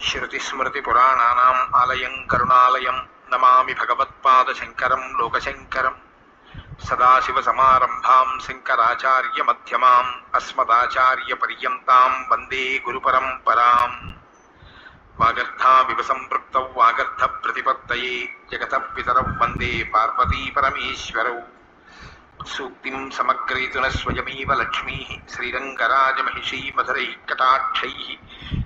శృతిస్మృతిపురాణానాम् ఆలయం కరుణాలయం నమామి భగవత్పాదశంకరం లోకశంకరం. సదాశివసమారంభాం శంకరాచార్యమధ్యమాम् అస్మదాచార్యపర్యంతాం వందే గురుపరంపరాం. వాగర్థావివ సంపృక్తౌ వాగర్థ ప్రతిపత్తయే జగత పితరౌ వందే పార్వతీపరమేశ్వరౌ సూక్తిం సమగ్రయతున స్వయమేవ లక్ష్మీ శ్రీరంగరాజమహిషీ మధురైः కటాక్షైः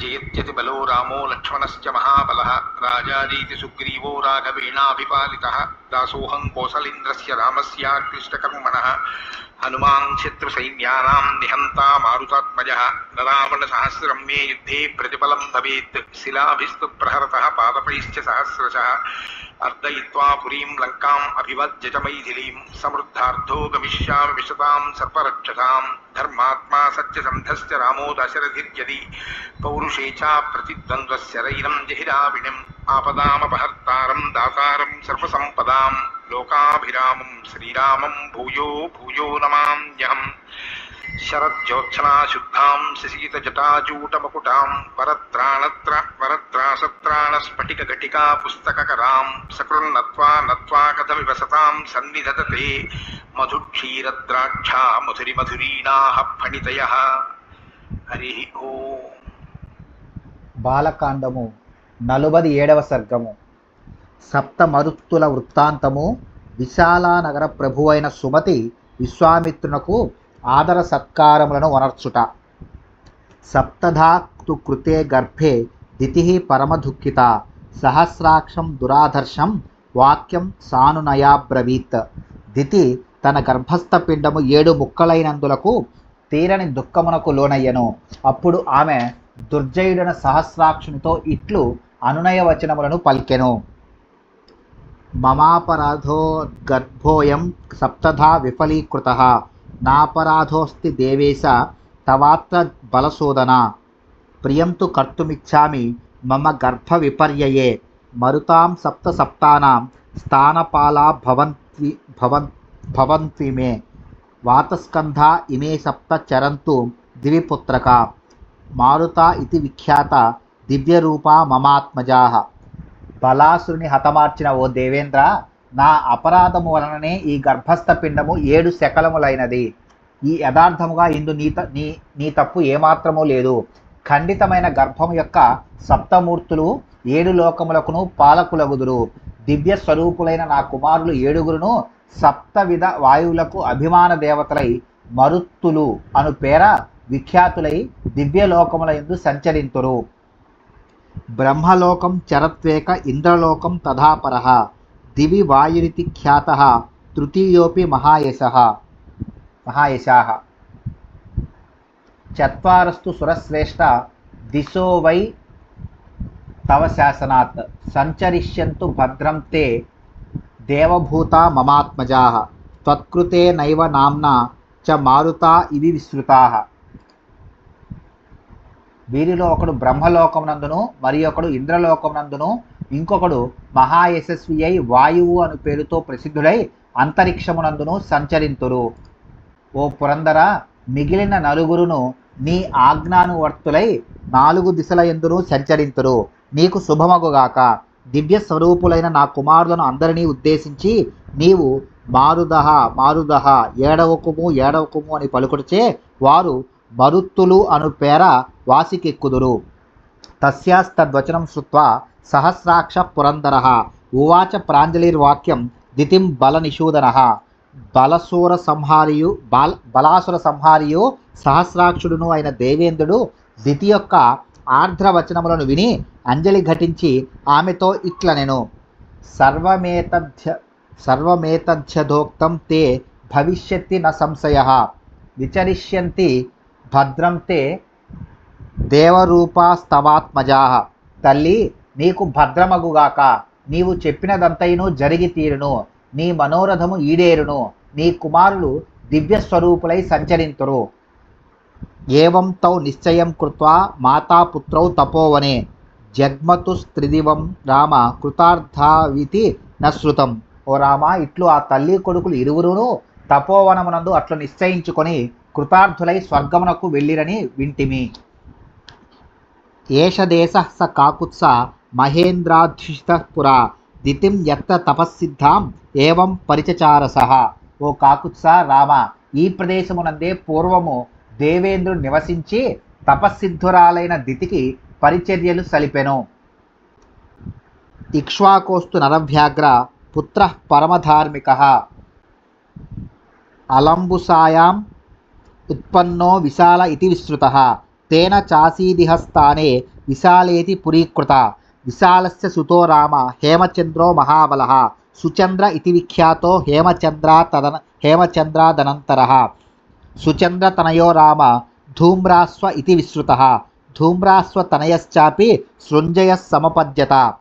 జయత్యతి బలో రామో లక్ష్మణశ్చ మహాబల రాజాజీతి సుగ్రీవో రాఘవేణాభిపాలిత। దాసోహం కోసలేంద్రస్య రామస్యాక్లిష్టకర్మణः హనుమాన్ శత్రుసైన్యానాం మారుతాత్మజ నరావణ సహస్రం మే యుద్ధే ప్రతిఫలం భవేత్ శిలాభిస్తు ప్రహరత పాదపైశ్చ సహస్రశ అర్దయిత్వా పురీం లంకాం అభివజ్య సమృద్ధార్థో గమిష్యామి విశతాం సర్పరక్షసాం ధర్మాత్మా సత్యసంధశ్చ రామో దశరథిర్యది పౌరుషే చ ప్రతిద్వంద్వశరైరం జహిరావిణిం ఆపదామపహర్తారం దాతారం సర్వసంపదాం లోకాభిరామం శ్రీరామం భూయో భూయో నమామ్యహం శరజ్యోత్సనాశుద్ధాం శశీతజటాజూటమకుటాం వరత్రాణత్ర వరత్రాసత్రాణస్ఫటికఘటికా పుస్తకకరాం సకృన్నత్వా నత్వా కథమివ సతాం సన్నిధతతే మధుక్షీరద్రాక్షా మధురి మధురీణాః ఫణితయः హరి ఓం బాలకాండము నలుబది ఏడవ సర్గము. సప్త మరుత్తుల వృత్తాంతము విశాలానగర ప్రభువైన సుమతి విశ్వామిత్రునకు ఆదర సత్కారములను వనర్చుట. సప్తధాక్తు కృతే గర్భే దితి పరమదుఃఖిత సహస్రాక్షం దురాధర్షం వాక్యం సానునయాబ్రవీత్. దితి తన గర్భస్థ పిండము ఏడు ముక్కలైనందులకు తీరని దుఃఖమునకు లోనయ్యను. అప్పుడు ఆమె దుర్జయుడన సహస్రాక్షునితో ఇట్లు అనునయ వచనములను పలికెను. మమాపరాధో గర్భోయం సప్తధా విఫలీకృత. నాపరాధోస్తి దేవేశ తవాత్ర బలశోధన. ప్రియంతు కర్తుమిచ్చామి మమ గర్భ విపర్యయే మరుతాం సప్త సప్తానాం స్థానపాలా భవంతి భవన్ భవంతి మే వాతస్కంధ ఇమే సప్త చరంతు దివిపుత్రక. మారుత ఇది విఖ్యాత దివ్యరూప మమాత్మజా. బలాసురుని హతమార్చిన ఓ దేవేంద్ర నా అపరాధము వలననే ఈ గర్భస్థ పిండము ఏడు శకలములైనది. ఈ యథార్థముగా ఇందు నీ నీ నీ తప్పు ఏమాత్రమూ లేదు. ఖండితమైన గర్భము యొక్క సప్తమూర్తులు ఏడు లోకములకును పాలకులగుదురు. దివ్య స్వరూపులైన నా కుమారులు ఏడుగురును సప్తవిధ వాయువులకు అభిమాన దేవతలై మరుత్తులు అను పేర విఖ్యాతులై దివ్యలోకముల ఎందు సంచరింతురు. బ్రహ్మలోకం చరత్వేక ఇంద్రలోకం తథాపరః దివి వాయురితి ఖ్యాతః తృతీయోపి మహాయశః మహాయశాः. చత్వారస్తు సురశ్రేష్ట దిశో వై తవ శాసనాత్ సంచరిష్యంతు భద్రం తే దేవభూత మమాత్మజా త్వత్కృతే నైవ నామ్నా చ మారుతా ఇవి విశ్రుతాः వీరిలో ఒకడు బ్రహ్మలోకమునందును మరి ఒకడు ఇంద్రలోకమునందును ఇంకొకడు మహాయశస్వి అయి వాయువు అను పేరుతో ప్రసిద్ధుడై అంతరిక్షమునందును సంచరింతురు. ఓ పురందర మిగిలిన నలుగురును నీ ఆజ్ఞానువర్తులై నాలుగు దిశల ఎందును సంచరింతురు. నీకు శుభమగుగాక. దివ్య స్వరూపులైన నా కుమారులను అందరినీ ఉద్దేశించి నీవు మారుదహ మారుదహ ఏడవకుము ఏడవకుము అని పలుకుడిచే వారు మరుత్తులు అను పేర వాసికెక్కుదురు. తస్యాస్తద్వచనం శ్రుత్వా సహస్రాక్ష పురంధర ఉవాచ ప్రాంజలిర్వాక్యం దితిం బలనిషూదన బలసూర సంహారియు బాల్ బలాసుర సంహారియు సహస్రాక్షుడును అయిన దేవేంద్రుడు దితి యొక్క ఆర్ద్రవచనములను విని అంజలి ఘటించి ఆమెతో ఇట్లనెను. సర్వమేతధ్య సర్వమేతధ్యదోక్తం తే భవిష్యత్తి న సంశయ. విచరిష్యంతి భద్రం తే దేవరూపాస్తవాత్మజా. తల్లి నీకు భద్రమగుగాక. నీవు చెప్పినదంతయును జరిగి తీరును. నీ మనోరథము ఈడేరును. నీ కుమారులు దివ్య స్వరూపులై సంచరింతురు. ఏవం తౌ నిశ్చయం కృత్వా మాతాపుత్రౌ తపోవనే. జగ్మతు స్త్రిదివం రామ కృతార్థావితి నశ్రుతం ఓ రామ ఇట్లు ఆ తల్లి కొడుకులు ఇరువురును తపోవనమునందు అట్లు నిశ్చయించుకొని కృతార్థులై స్వర్గమునకు వెళ్ళిరని వింటిమి. ఏష దేశ స కాకుత్స మహేంద్రాధ్యుషిత పురా దితిం ఎత్త తపస్సిద్ధాం ఏవం పరిచచారస. ఓ కాకుత్స రామ ఈ ప్రదేశమునందే పూర్వము దేవేంద్రుడు నివసించి తపస్సిద్ధురాలైన దితికి పరిచర్యలు సలిపెను. ఇక్ష్వాకోస్తు నరవ్యాఘ్ర పుత్ర పరమధార్మిక. అలంబుసాయాం ఉత్పన్నో విశాల ఇతి విస్తృత. తేన చాసీదిహ స్థానే విశాలేతి పురీకృత. విశాలస్య సుతో రామ హేమచంద్రో మహాబల. సుచంద్ర ఇతి విఖ్యాతో హేమచంద్ర తదన హేమచంద్రాదనంతర సుచంద్ర తనయో రామ ధూమ్రాస్వ ఇతి విశ్రుత ధూమ్రాస్వ తనయశ్చాపి సృంజయ సమపద్యత.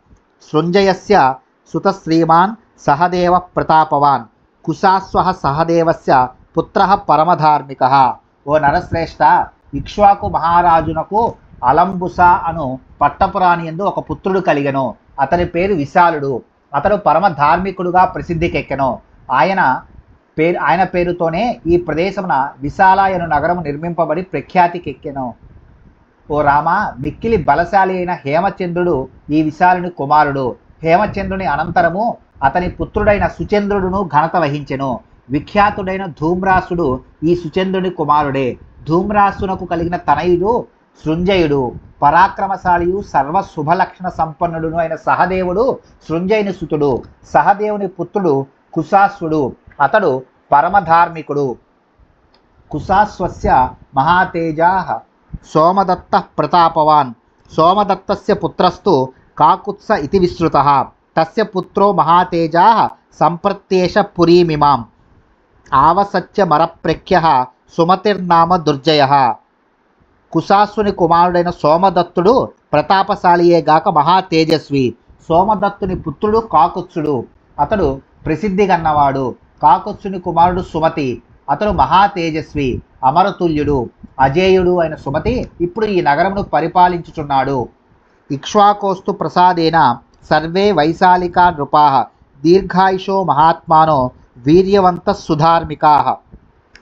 సృంజయస్య సుత శ్రీమాన్ సహదేవ ప్రతాపవాన్. కుశాస్వ సహదేవస్య పుత్ర పరమధార్మికः. ఓ నరశ్రేష్ఠ ఇక్ష్వాకు మహారాజునకు అలంబుస అను పట్టపురాణి ఎందు ఒక పుత్రుడు కలిగెను. అతని పేరు విశాలుడు. అతడు పరమ ధార్మికుడుగా ప్రసిద్ధికెక్కెను. ఆయన పేరు ఆయన పేరుతోనే ఈ ప్రదేశమున విశాలాయను నగరము నిర్మింపబడి ప్రఖ్యాతికెక్కెను. ఓ రామ మిక్కిలి బలశాలి అయిన హేమచంద్రుడు ఈ విశాలుని కుమారుడు. హేమచంద్రుని అనంతరము అతని పుత్రుడైన సుచంద్రుడును ఘనత వహించెను. విఖ్యాతుడైన ధూమ్రాసుడు ఈ సుచంద్రుని కుమారుడే. ధూమ్రాసునకు కలిగిన తనయుడు సృంజయుడు పరాక్రమశాలియు సర్వ శుభలక్షణ సంపన్నుడును అయిన సహదేవుడు సృంజయుని సుతుడు. సహదేవుని పుత్రుడు కుశాస్వుడు అతడు పరమధార్మికుడు. కుశాస్వస్య మహాతేజా సోమదత్త ప్రతాపవాన్. సోమదత్తస్య పుత్రస్తు కాకుత్స ఇతి విశ్రుత తస్య పుత్రో మహాతేజా సంప్రత్యేష పురీమిమాం. ఆవసత్యమరప్రఖ్యః సుమతిర్నామ దుర్జయ. కుశాసుని కుమారుడైన సోమదత్తుడు ప్రతాపశాలియే గాక మహా తేజస్వి. సోమదత్తుని పుత్రుడు కాకుత్సుడు. అతడు ప్రసిద్ధి గన్నవాడు. కాకుత్సుని కుమారుడు సుమతి. అతడు మహా తేజస్వి అమరతుల్యుడు అజేయుడు అయిన సుమతి ఇప్పుడు ఈ నగరమును పరిపాలించుచున్నాడు. ఇక్ష్వాకోస్తు ప్రసాదేన సర్వే వైశాలికా నృపా. దీర్ఘాయుషో మహాత్మానో వీర్యవంత సుధార్మికా.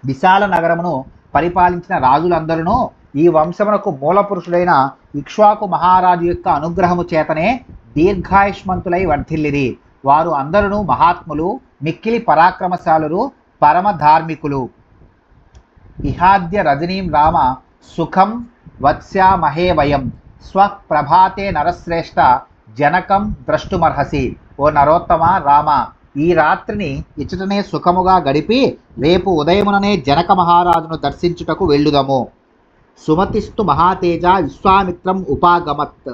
విశాల నగరమును పరిపాలించిన రాజులందరూ ఈ వంశమునకు మూలపురుషుడైన ఇక్ష్వాకు మహారాజు యొక్క అనుగ్రహము చేతనే దీర్ఘాయుష్మంతులై వర్ధిల్లిరి. వారు అందరూ మహాత్ములు మిక్కిలి పరాక్రమశాలురు పరమ ధార్మికులు ఇహాద్య రజనీం రామ సుఖం వత్స్యామహే వయం. స్వప్రభాతే నరశ్రేష్ఠ జనకం ద్రష్టుమర్హసి. ఓ నరోత్తమ రామ ఈ రాత్రిని ఇచ్చటనే సుఖముగా గడిపి రేపు ఉదయముననే జనక మహారాజును దర్శించుటకు వెళ్ళుదము. సుమతిస్తు మహాతేజ విశ్వామిత్రం ఉపాగమత్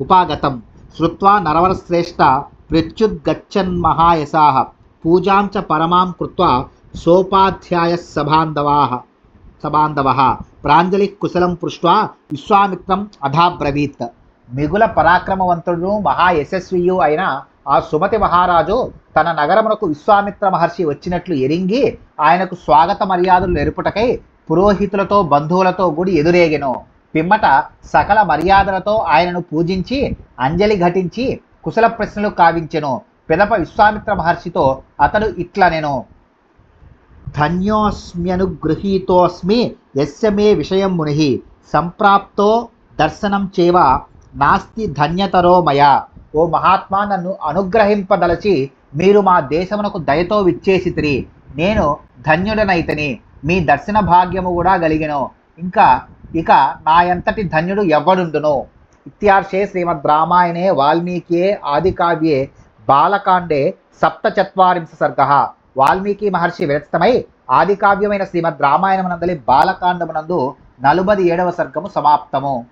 ఉపాగతం. శ్రుత్వా నరవరశ్రేష్ఠ ప్రత్యుద్గచ్చన్మహాయసా పూజాం చ పరమాం కృత్వా సోపాధ్యాయ సభాంధవా. సభాంధవ. ప్రాంజలి కుశలం పృష్ట్వా విశ్వామిత్రం అధాబ్రవీత్. మిగుల పరాక్రమవంతుడు మహా యశస్వియు అయిన ఆ సుమతి మహారాజు తన నగరమునకు విశ్వామిత్ర మహర్షి వచ్చినట్లు ఎరింగి ఆయనకు స్వాగత మర్యాదలు నెరుపుటకై పురోహితులతో బంధువులతో గుడి ఎదురేగెను. పిమ్మట సకల మర్యాదలతో ఆయనను పూజించి అంజలి ఘటించి కుశల ప్రశ్నలు కావించెను. పిదప విశ్వామిత్ర మహర్షితో అతడు ఇట్లనెను. ధన్యోస్మ్యనుగృహీతోస్మి యస్య మే విషయం ముని సంప్రాప్తో దర్శనం చేవ నాస్తి ధన్యతరో మయ ఓ మహాత్మా నన్ను అనుగ్రహింపదలచి మీరు మా దేశమునకు దయతో విచ్చేసితిరి. నేను ధన్యుడనైతని. మీ దర్శన భాగ్యము కూడా గలిగను. ఇంకా ఇక నా ఎంతటి ధన్యుడు ఎవ్వడుండును. ఇత్యార్షే శ్రీమద్ రామాయణే వాల్మీకియే ఆదికావ్యే బాలకాండే సప్తచత్వారింశ సర్గ. వాల్మీకి మహర్షి విరచితమై ఆదికావ్యమైన శ్రీమద్ రామాయణమునందలి బాలకాండమునందు నలుబది ఏడవ సర్గము సమాప్తము.